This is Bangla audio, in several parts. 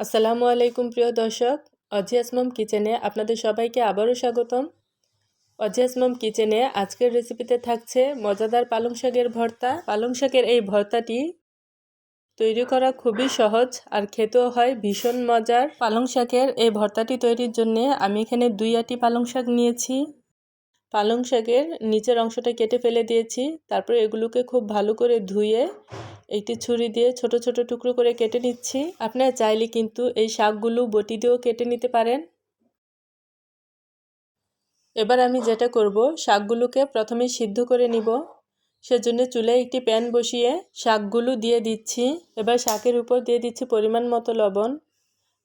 আসসালামু আলাইকুম প্রিয় দর্শক, অজিয়াস মম কিচেনে আপনাদের সবাইকে আবারও স্বাগতম। অজিয়াস মম কিচেনে আজকের রেসিপিতে থাকছে মজাদার পালং শাকের ভর্তা। পালং শাকের এই ভর্তাটি তৈরি করা খুবই সহজ আর খেতেও হয় ভীষণ মজার। পালং শাকের এই ভর্তাটি তৈরির জন্য আমি এখানে দুই আটি পালং শাক নিয়েছি। পালং শাকের নিচের অংশটা কেটে ফেলে দিয়েছি, তারপর এগুলোকে খুব ভালো করে ধুয়ে একটি ছুরি দিয়ে ছোট ছোট টুকরো করে কেটে নিচ্ছি। আপনারা চাইলে কিন্তু এই শাকগুলো বটি দিয়েও কেটে নিতে পারেন। এবার আমি যেটা করব, শাকগুলোকে প্রথমে সিদ্ধ করে নিব। সেজন্য চুলে একটি প্যান বসিয়ে শাকগুলো দিয়ে দিচ্ছি। এবার শাকের উপর দিয়ে দিচ্ছি পরিমাণ মতো লবণ।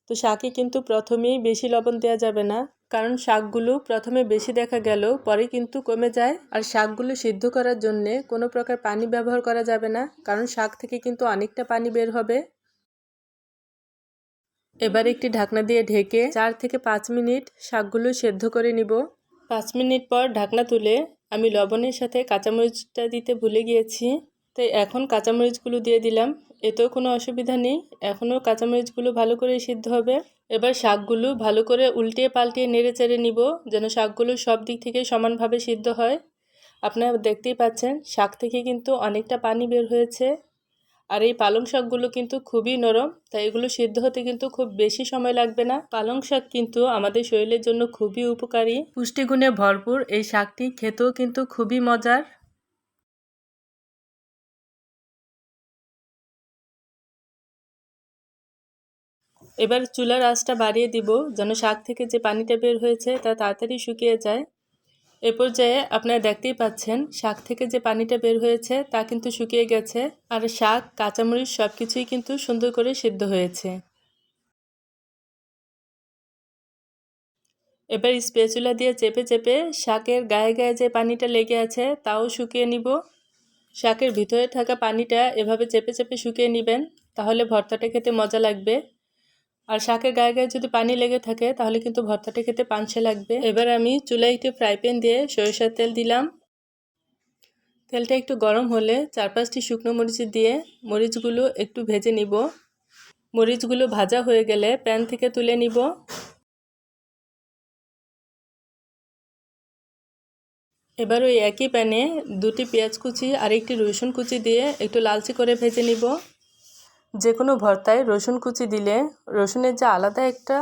তো শাকে কিন্তু প্রথমেই বেশি লবণ দেওয়া যাবে না। কারণ শাকগুলো প্রথমে বেশি দেখা গেল, পরে কিন্তু কমে যায়। আর শাকগুলো সিদ্ধ করার জন্যে কোনো প্রকার পানি ব্যবহার করা যাবে না, কারণ শাক থেকে কিন্তু অনেকটা পানি বের হবে। এবার একটি ঢাকনা দিয়ে ঢেকে চার থেকে পাঁচ মিনিট শাকগুলো সেদ্ধ করে নিব। পাঁচ মিনিট পর ঢাকনা তুলে আমি লবণের সাথে কাঁচামরিচটা দিতে ভুলে গিয়েছি, তাই এখন কাঁচামরিচগুলো দিয়ে দিলাম। এতেও কোনো অসুবিধা নেই। এখনও কাঁচামরিচগুলো ভালো করে সিদ্ধ হবে। এবার শাকগুলো ভালো করে উল্টিয়ে পাল্টিয়ে নেড়ে চেড়ে নিব, যেন শাকগুলো সব দিক থেকে সমানভাবে সিদ্ধ হয়। আপনারা দেখতেই পাচ্ছেন, শাক থেকে কিন্তু অনেকটা পানি বের হয়েছে। আর এই পালং শাকগুলো কিন্তু খুবই নরম, তাই এগুলো সিদ্ধ হতে কিন্তু খুব বেশি সময় লাগবে না। পালং শাক কিন্তু আমাদের শরীরের জন্য খুবই উপকারী। পুষ্টিগুণে ভরপুর এই শাকটি খেতেও কিন্তু খুবই মজার। এবার চুলার আঁচটা বাড়িয়ে দিব, যেন শাক থেকে যে পানিটা বের হয়েছে তা তাড়াতাড়ি শুকিয়ে যায়। এ পর্যায়ে আপনারা দেখতেই পাচ্ছেন, শাক থেকে যে পানিটা বের হয়েছে তা কিন্তু শুকিয়ে গেছে, আর শাক, কাঁচামরিচ সব কিছুই কিন্তু সুন্দর করে সিদ্ধ হয়েছে। এবার স্পেচুলা দিয়ে চেপে চেপে শাকের গায়ে গায়ে যে পানিটা লেগে আছে তাও শুকিয়ে নিব। শাকের ভিতরে থাকা পানিটা এভাবে চেপে চেপে শুকিয়ে নেবেন, তাহলে ভর্তাটা খেতে মজা লাগবে। আর শাকের গায়ে গায়ে যদি পানি লেগে থাকে, তাহলে কিন্তু ভর্তাটা খেতে পানসে লাগবে। এবার আমি একটি ফ্রাই প্যান দিয়ে সরিষার তেল দিলাম। তেলটা একটু গরম হলে চার পাঁচটি শুকনো মরিচ দিয়ে মরিচগুলো একটু ভেজে নিব। মরিচগুলো ভাজা হয়ে গেলে প্যান থেকে তুলে নিব। এবার ওই একই প্যানে দুটি পেঁয়াজ কুচি আর একটি রসুন কুচি দিয়ে একটু লালচে করে ভেজে নিব। যে কোনো ভর্তায় রসুন কুচি দিলে রসুনের যে আলাদা একটা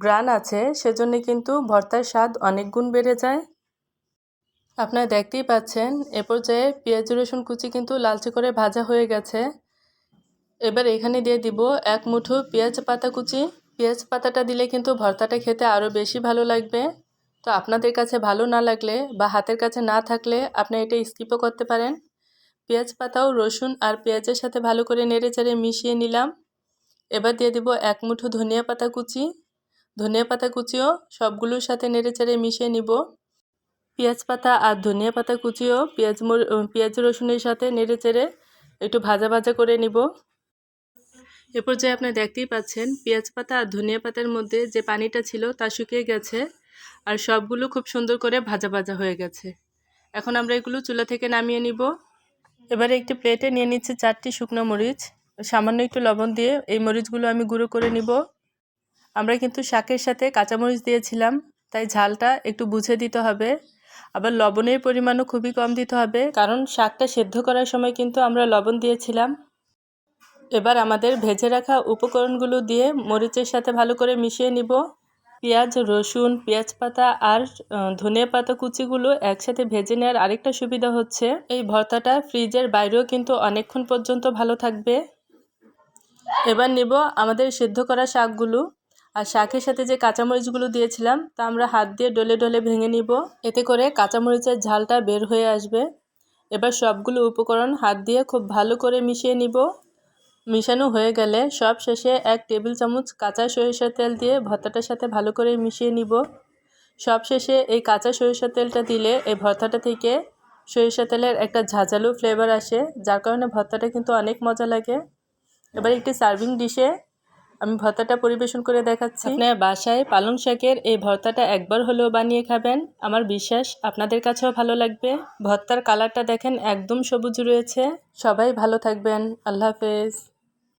গ্রান আছে, সেজন্য কিন্তু ভর্তার স্বাদ অনেক গুণ বেড়ে যায়। আপনারা দেখতেই পাচ্ছেন, এ পর্যায়ে পেঁয়াজ, রসুন, কুচি কিন্তু লালচে করে ভাজা হয়ে গেছে। এবার এখানে দিয়ে দিব এক মুঠো পেঁয়াজ পাতা কুচি। পেঁয়াজ পাতাটা দিলে কিন্তু ভর্তাটা খেতে আরও বেশি ভালো লাগবে। তো আপনাদের কাছে ভালো না লাগলে বা হাতের কাছে না থাকলে আপনি এটা স্কিপও করতে পারেন। পেঁয়াজ পাতাও, রসুন আর পেঁয়াজের সাথে ভালো করে নেড়ে চেড়ে মিশিয়ে নিলাম। এবার দিয়ে দিব এক মুঠো ধনিয়া পাতা কুচি। ধনিয়া পাতা কুচিও সবগুলোর সাথে নেড়ে চেড়ে মিশিয়ে নিব। পেঁয়াজ পাতা আর ধনিয়া পাতা কুচিও পেঁয়াজ পেঁয়াজ রসুনের সাথে নেড়ে চেড়ে একটু ভাজা ভাজা করে নিব। এ পর্যায়ে আপনি দেখতেই পাচ্ছেন, পেঁয়াজ পাতা আর ধনিয়া পাতার মধ্যে যে পানিটা ছিল তা শুকিয়ে গেছে আর সবগুলো খুব সুন্দর করে ভাজা ভাজা হয়ে গেছে। এখন আমরা এগুলো চুলা থেকে নামিয়ে নিব। এবারে একটি প্লেটে নিয়ে নিচ্ছি চারটি শুকনো মরিচ। সামান্য একটু লবণ দিয়ে এই মরিচগুলো আমি গুঁড়ো করে নিব। আমরা কিন্তু শাকের সাথে কাঁচামরিচ দিয়েছিলাম, তাই ঝালটা একটু বুঝে দিতে হবে। আবার লবণের পরিমাণও খুবই কম দিতে হবে, কারণ শাকটা সেদ্ধ করার সময় কিন্তু আমরা লবণ দিয়েছিলাম। এবার আমাদের ভেজে রাখা উপকরণগুলো দিয়ে মরিচের সাথে ভালো করে মিশিয়ে নিব। পেঁয়াজ, রসুন, পেঁয়াজ পাতা আর ধনিয়া পাতা কুচিগুলো একসাথে ভেজে নেওয়ার আরেকটা সুবিধা হচ্ছে, এই ভর্তাটা ফ্রিজের বাইরেও কিন্তু অনেকক্ষণ পর্যন্ত ভালো থাকবে। এবার নেব আমাদের সেদ্ধ করা শাকগুলো। আর শাকের সাথে যে কাঁচামরিচগুলো দিয়েছিলাম, তা আমরা হাত দিয়ে ডলে ডলে ভেঙে নিব। এতে করে কাঁচামরিচের ঝালটা বের হয়ে আসবে। এবার সবগুলো উপকরণ হাত দিয়ে খুব ভালো করে মিশিয়ে নিব। মিশানো হয়ে গেলে সব শেষে এক টেবিল চামচ কাঁচা সরিষার তেল দিয়ে ভর্তাটার সাথে ভালো করে মিশিয়ে নিব। সব শেষে এই কাঁচা সরিষার তেলটা দিলে এই ভর্তাটা থেকে সরিষা তেলের একটা ঝাঁঝালু ফ্লেভার আসে যার কারণে ভর্তাটা কিন্তু অনেক মজা লাগে। এবার একটি সার্ভিং ডিশে আমি ভর্তাটা পরিবেশন করে দেখাচ্ছি। আপনার বাসায় পালং শাকের এই ভর্তাটা একবার হলেও বানিয়ে খাবেন আমার বিশ্বাস আপনাদের কাছেও ভালো লাগবে। ভর্তার কালারটা দেখেন একদম সবুজ রয়েছে। সবাই ভালো থাকবেন আল্লাহ হাফেজ।